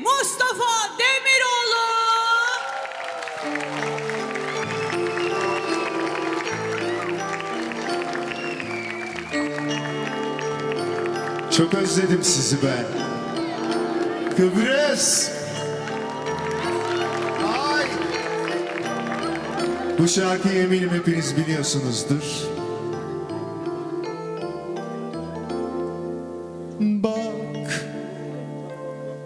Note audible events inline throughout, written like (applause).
Mustafa Demiroğlu. Çok özledim sizi ben. Kıbrıs. Ay. Bu şarkıyı eminim hepiniz biliyorsunuzdur. Bak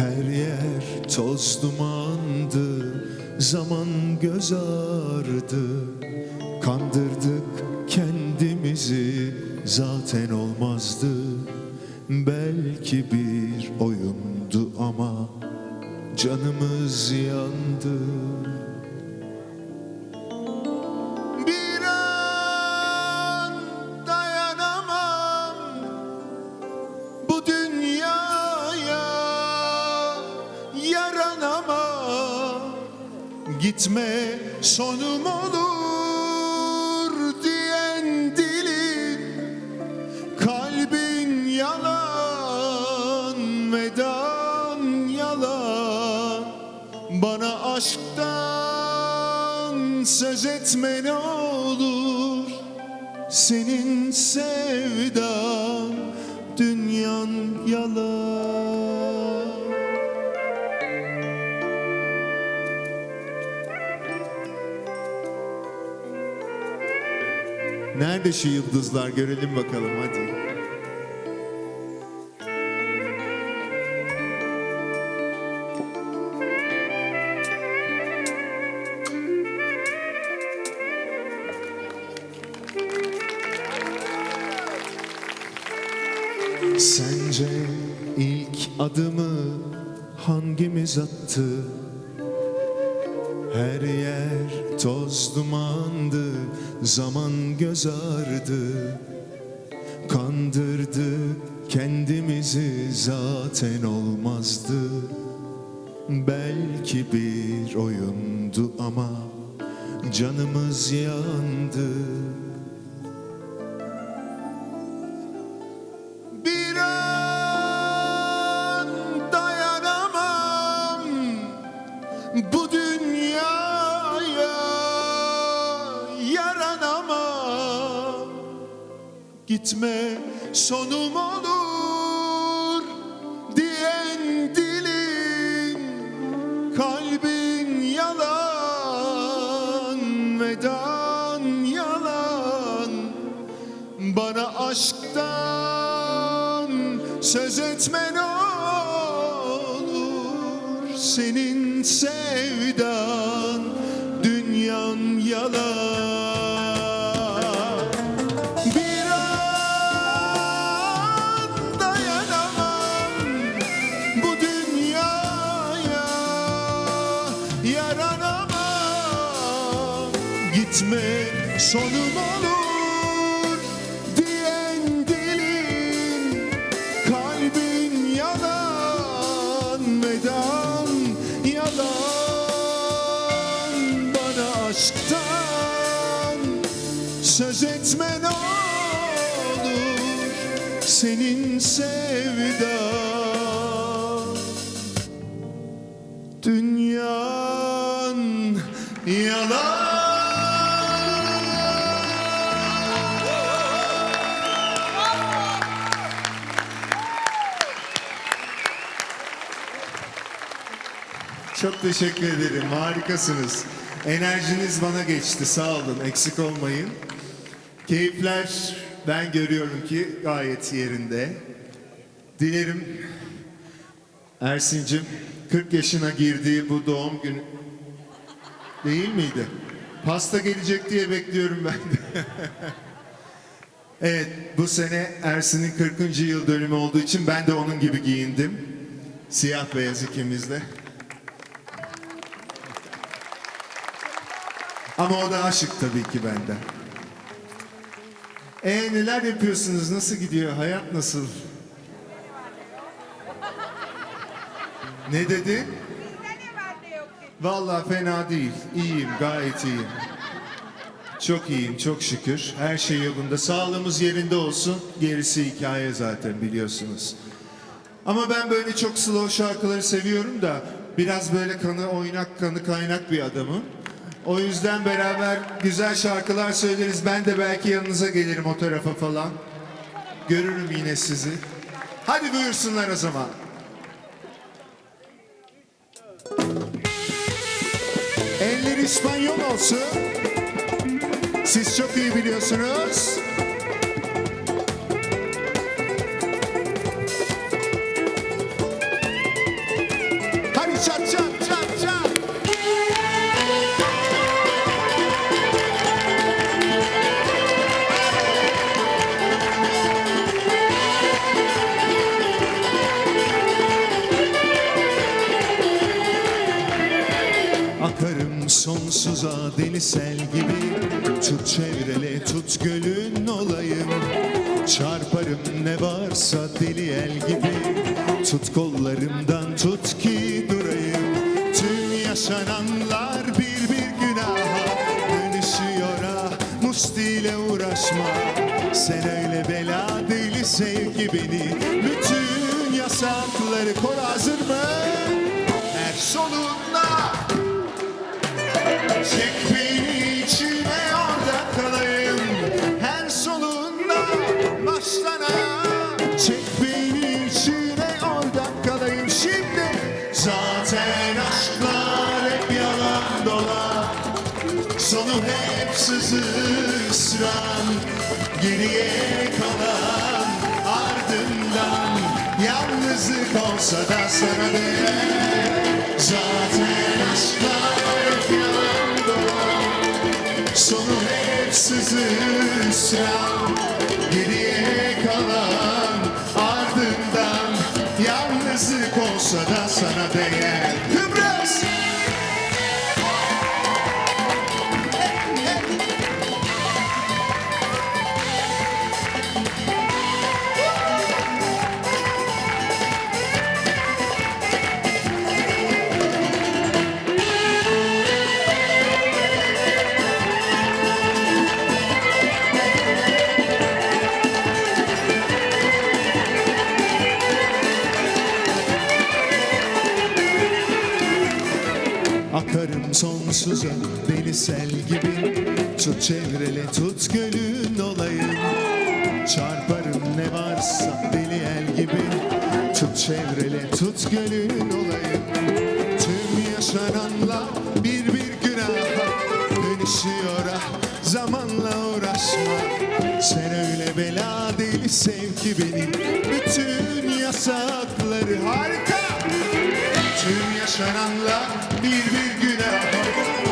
Her yer toz dumandı Zaman göz ağrıdı Kandırdık kendimizi Zaten olmazdı. Belki bir oyundu ama Canımız yandı Gitme sonum olur diyen dilim Kalbin yalan vedan yalan. Bana aşktan söz etme ne olur. Senin sevdan dünyan yalan Nerede şu yıldızlar görelim bakalım hadi. Sence ilk adımı hangimiz attı? Her yer toz dumandı, zaman göz ağrıdı. Kandırdık kendimizi zaten olmazdı. Belki bir oyundu ama canımız yandı. Gitme sonum olur diyen dilin Kalbin yalan vedan yalan. Bana aşktan söz etme ne olur Senin sevdan dünyan yalan sonum olur diyen dilin Kalbin yalan vedan yalan. Bana aşktan söz etme ne olur Senin sevdan. Dünyan yalan Çok teşekkür ederim. Harikasınız. Enerjiniz bana geçti. Sağ olun. Eksik olmayın. Keyifler ben görüyorum ki gayet yerinde. Dilerim Ersin'cim 40 yaşına girdiği bu doğum günü değil miydi? Pasta gelecek diye bekliyorum ben de. (laughs) evet bu sene Ersin'in 40. yıl dönümü olduğu için ben de onun gibi giyindim. Siyah beyaz ikimiz Ama o da aşık tabii ki benden. E neler yapıyorsunuz? Nasıl gidiyor? Hayat nasıl? Ne dedi? Vallahi fena değil. İyiyim, gayet iyiyim. Çok iyiyim, çok şükür. Her şey yolunda. Sağlığımız yerinde olsun. Gerisi hikaye zaten biliyorsunuz. Ama ben böyle çok slow şarkıları seviyorum da biraz böyle kanı oynak, kanı kaynak bir adamım. O yüzden beraber güzel şarkılar söyleriz. Ben de belki yanınıza gelirim o tarafa falan. Görürüm yine sizi. Hadi buyursunlar o zaman. Eller İspanyol olsun. Siz çok iyi biliyorsunuz. Hadi çat çat. Sonsuza deli sel gibi. Tut çevrele tut gölün olayım. Çarparım ne varsa deli el gibi. Tut kollarımdan tut ki durayım. Tüm yaşananlar bir bir günaha. Dönüşüyor ah mustiyle uğraşma. Sen öyle bela deli sevgi beni. Bütün yasakları kor hazır mı? Her solunda Çek beni içine orada kalayım Her solunda başlana Çek beni içine orada kalayım Şimdi zaten aşklar hep Sonu hep sızı ısran Geriye kalan ardından Yalnızlık olsa da sana değer Zaten aşklar Sonu hep ısran Geriye Tut çevrele tut gölün olayım Çarparım ne varsa deli el gibi. Tut çevrele tut gölün olayım Tüm yaşananlar bir bir günaha Dönüşüyor ah. Zamanla uğraşma. Sen öyle bela deli sevki benim Bütün yasakları harika. Tüm yaşananlar bir bir günah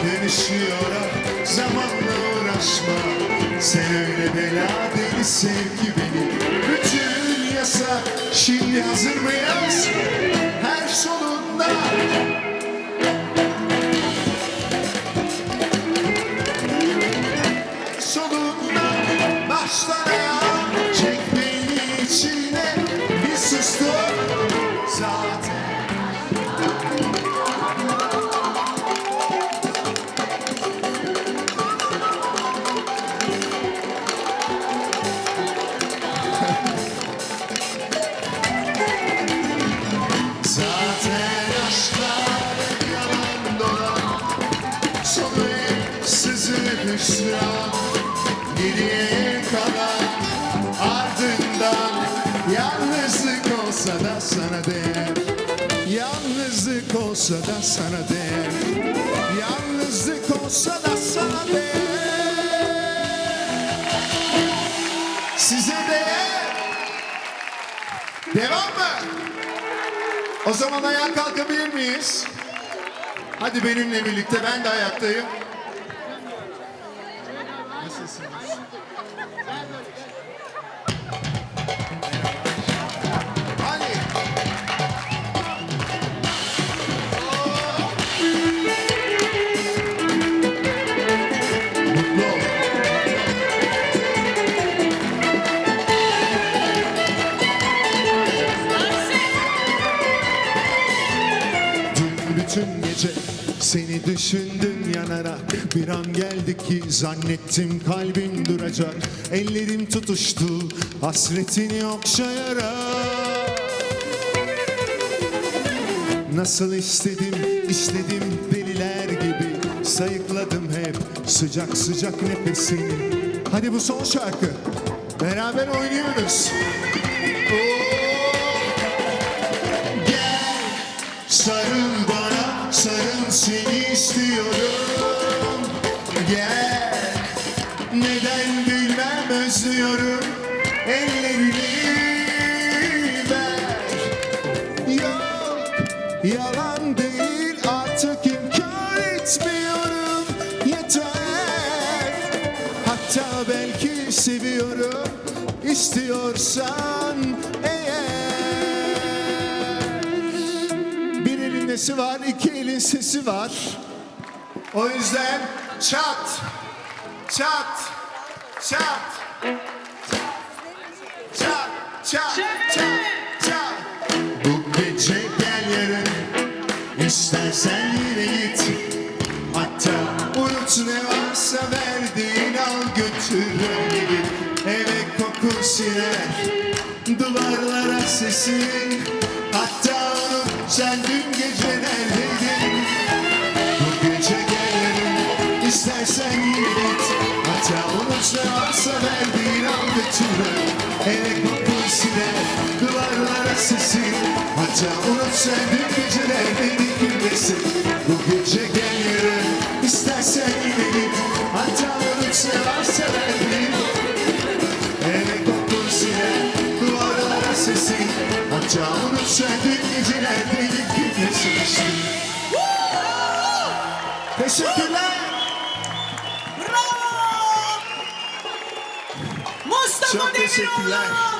Dönüşüyor ah, zamanla uğraşma Sen öyle bela deli sevgi benim Bütün yasak şimdi hazır mıyız? Her solunda hüsran Geriye ardından Yalnızlık olsa da sana değer Yalnızlık olsa da sana değer Yalnızlık olsa da sana değer Size değer Devam mı? O zaman ayağa kalkabilir miyiz? Hadi benimle birlikte ben de ayaktayım nasılsınız? bütün gece seni düşündüm bir an geldi ki zannettim kalbim duracak. Ellerim tutuştu hasretini okşayarak. Nasıl istedim, istedim deliler gibi. Sayıkladım hep sıcak sıcak nefesini Hadi bu son şarkı. Beraber oynuyoruz. Oo! Gel sarıl bana sarıl seni istiyorum Neden bilmem özlüyorum? Ellerini ver. Yok yalan değil artık inkar etmiyorum. Yeter. Hatta belki seviyorum istiyorsan eğer. Bir elin nesi var iki elin sesi var O yüzden çat çat çat. Çat çat çat çat. Bu gece gel yarın. İstersen yine git. Hatta unut ne varsa verdiğin al götür git Eve koku siner Duvarlara sesin Hatta unut sen Hatta unut ne varsa verdiğin al götür Eve koku siner Duvarlara sesin Hatta unut sen dün gece neredeydin bilmesin Bu gece gel yarın İstersen git Hatta unut ne varsa verdiğin Eve koku siner Duvarlara sesin Hatta unut sen dün gece secular.